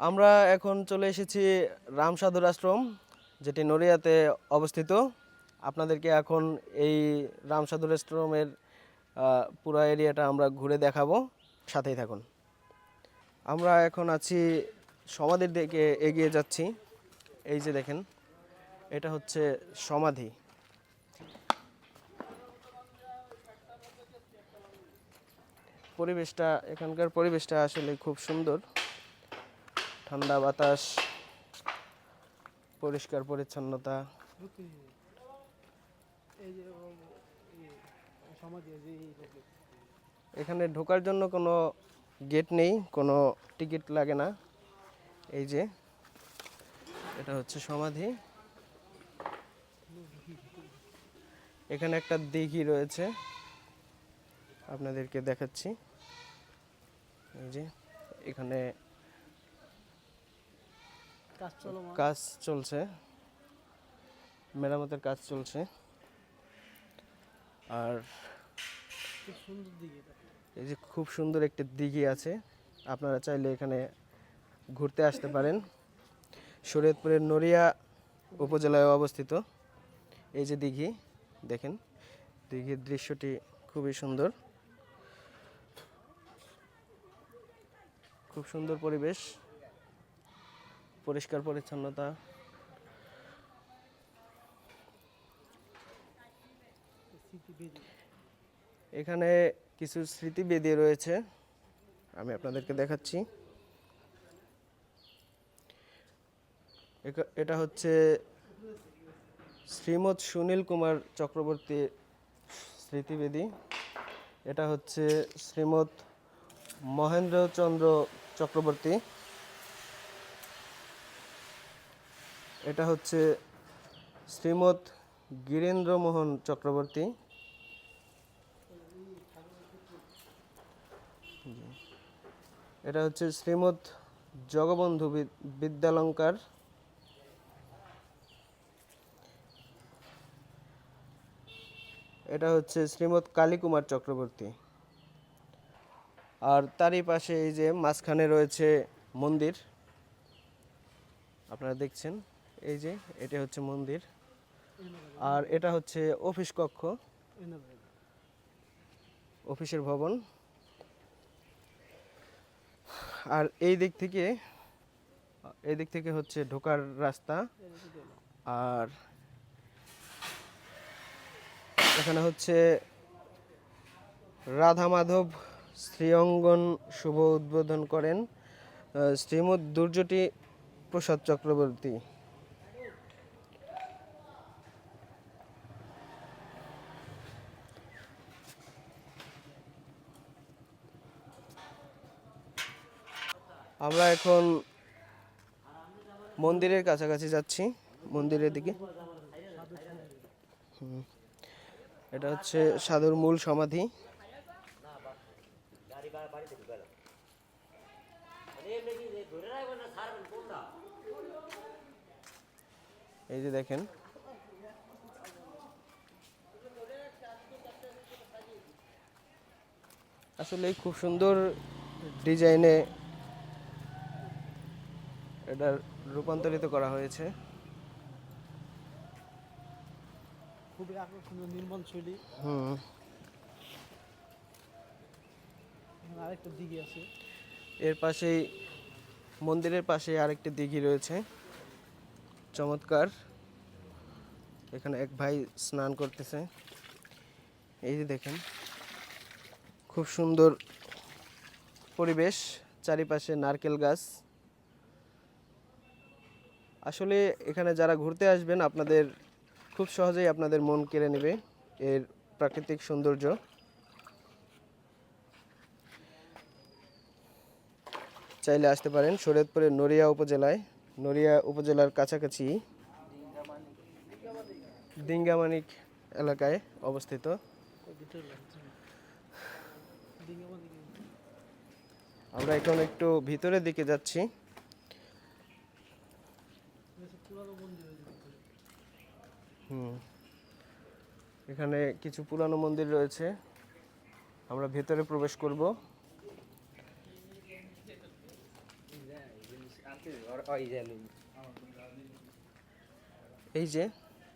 আমরা এখন চলে এসেছি রামসাধুর আশ্রম, যেটি নড়িয়াতে অবস্থিত। আপনাদেরকে এখন এই রামসাধুর আশ্রমের পুরো এরিয়াটা আমরা ঘুরে দেখাবো। সাথেই থাকুন। আমরা এখন আছি সমাধির দিকে এগিয়ে যাচ্ছি। এই যে দেখেন, এটা হচ্ছে সমাধি। পরিবেশটা, এখানকার পরিবেশটা আসলে খুব সুন্দর। ঠান্ডা বাতাস, পরিষ্কার পরিচ্ছন্নতা। এখানে ঢোকার জন্য কোনো গেট নেই, কোনো টিকিট লাগে না। এই যে, এটা হচ্ছে সমাধি। এখানে একটা দিঘি রয়েছে, আপনাদেরকে দেখাচ্ছি। এই যে, এখানে কাজ চলছে। মেরামতের কাজ চলছে। আর। এই যে খুব সুন্দর একটি দিঘি আছে। আপনারা চাইলে এখানে ঘুরতে আসতে পারেন। শরীয়তপুরের নড়িয়া উপজেলায় অবস্থিত এই যে দিঘি দেখেন। দিঘির দৃশ্যটি খুবই সুন্দর। খুব সুন্দর পরিবেশ। পরিষ্কার পরিচ্ছন্নতা। এখানে কিছু স্মৃতি রয়েছে, আমি আপনাদেরকে দেখাচ্ছি। এটা হচ্ছে শ্রীমৎ সুনীল কুমার চক্রবর্তী স্মৃতিবেদী। এটা হচ্ছে শ্রীমৎ মহেন্দ্রচন্দ্র চক্রবর্তী। এটা হচ্ছে শ্রীমৎ গিরীন্দ্রমোহন চক্রবর্তী। এটা হচ্ছে শ্রীমৎ জগবন্ধু বিদ- বিদ্যালঙ্কার। এটা হচ্ছে শ্রীমৎ কালীকুমার চক্রবর্তী। আর তারই পাশে এই যে মাঝখানে রয়েছে মন্দির। আপনারা দেখছেন। এই যে এটা হচ্ছে মন্দির। আর এটা হচ্ছে অফিস কক্ষ। অফিসের ভবন। আর এই দিক থেকে এই দিক থেকে হচ্ছে ঢোকার রাস্তা। আর এখানে হচ্ছে রাধা মাধব শ্রীঅঙ্গন শুভ উদ্বোধন করেন আহ, শ্রীমৎ দুর্যটি প্রসাদ চক্রবর্তী। আমরা এখন মন্দিরের কাছাকাছি যাচ্ছি, মন্দিরের দিকে। এটা হচ্ছে সাধুর মূল সমাধি। এই যে দেখেন। আসলে খুব সুন্দর ডিজাইনে এটা রূপান্তরিত করা হয়েছে। খুবই আকর্ষণীয় নির্মাণ শৈলী। হুম। আরেকটা দিকে আছে। এর পাশেই মন্দিরের পাশে আরেকটি দিঘি রয়েছে। চমৎকার। এখানে এক ভাই স্নান করতেছে। এই যে দেখেন খুব সুন্দর পরিবেশ চারিপাশে নারকেল গাছ। আসলে এখানে যারা ঘুরতে আসবেন, আপনাদের খুব সহজেই আপনাদের মন কেড়ে নেবে এর প্রাকৃতিক সৌন্দর্য। চাইলে আসতে পারেন শরীয়তপুরের নড়িয়া উপজেলায়। নড়িয়া উপজেলার কাছাকাছি দিঙ্গামানিক এলাকায় অবস্থিত। আমরা এখন একটু ভিতরের দিকে যাচ্ছি এসব পুরানো মন্দির হয়েছে ভিতরে। হুম। এখানে কিছু পুরানো মন্দির রয়েছে। আমরা ভেতরে প্রবেশ করব। এই যে,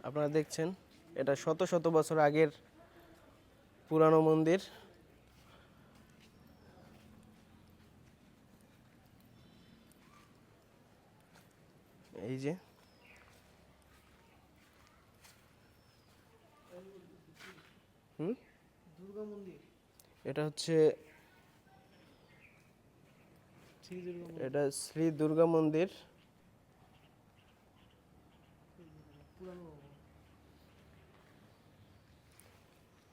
আপনারা দেখছেন, এটা শত শত বছর আগের পুরানো মন্দির। এই যে। হুম? দুর্গা মন্দির। এটা হচ্ছে এটা শ্রী দুর্গা মন্দির।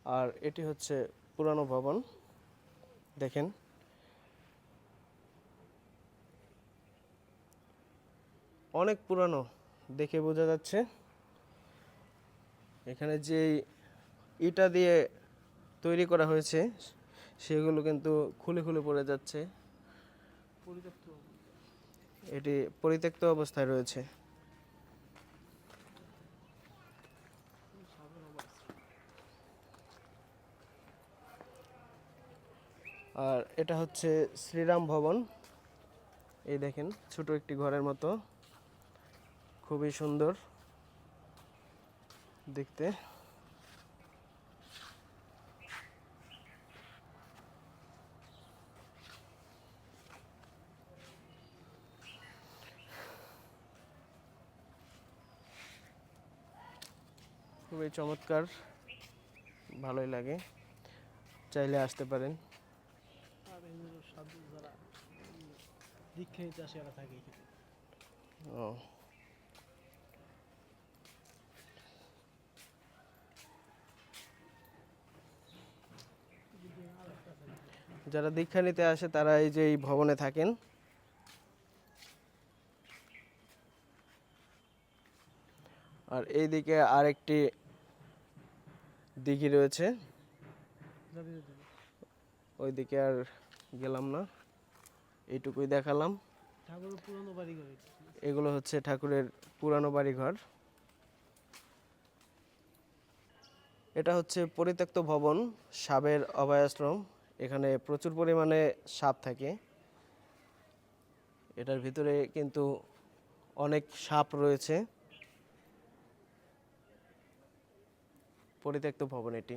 আর এটি হচ্ছে পুরানো ভবন। দেখেন। অনেক পুরানো, দেখে বোঝা যাচ্ছে। এখানে যে ইটা দিয়ে তৈরি করা হয়েছে, সেগুলো কিন্তু খুলে খুলে পড়ে যাচ্ছে। এটি পরিত্যক্ত অবস্থায় রয়েছে। আর এটা হচ্ছে শ্রীরাম ভবন। এই দেখেন, ছোট একটি ঘরের মতো। খুবই সুন্দর দেখতে। খুবই চমৎকার ভালোই লাগে চাইলে আসতে পারেন। থাকে ও। যারা দীক্ষা নিতে আসে, তারা এই যে এই ভবনে থাকেন। আর এইদিকে আরেকটি দিঘি রয়েছে। ওইদিকে আর গেলাম না। এইটুকুই দেখালাম। এগুলো হচ্ছে ঠাকুরের পুরানো বাড়িঘর। এটা হচ্ছে পরিত্যক্ত ভবন, সাবের অভয়াশ্রম। এখানে প্রচুর পরিমাণে সাপ থাকে। এটার ভিতরে কিন্তু অনেক সাপ রয়েছে। পরিত্যক্ত ভবন এটি।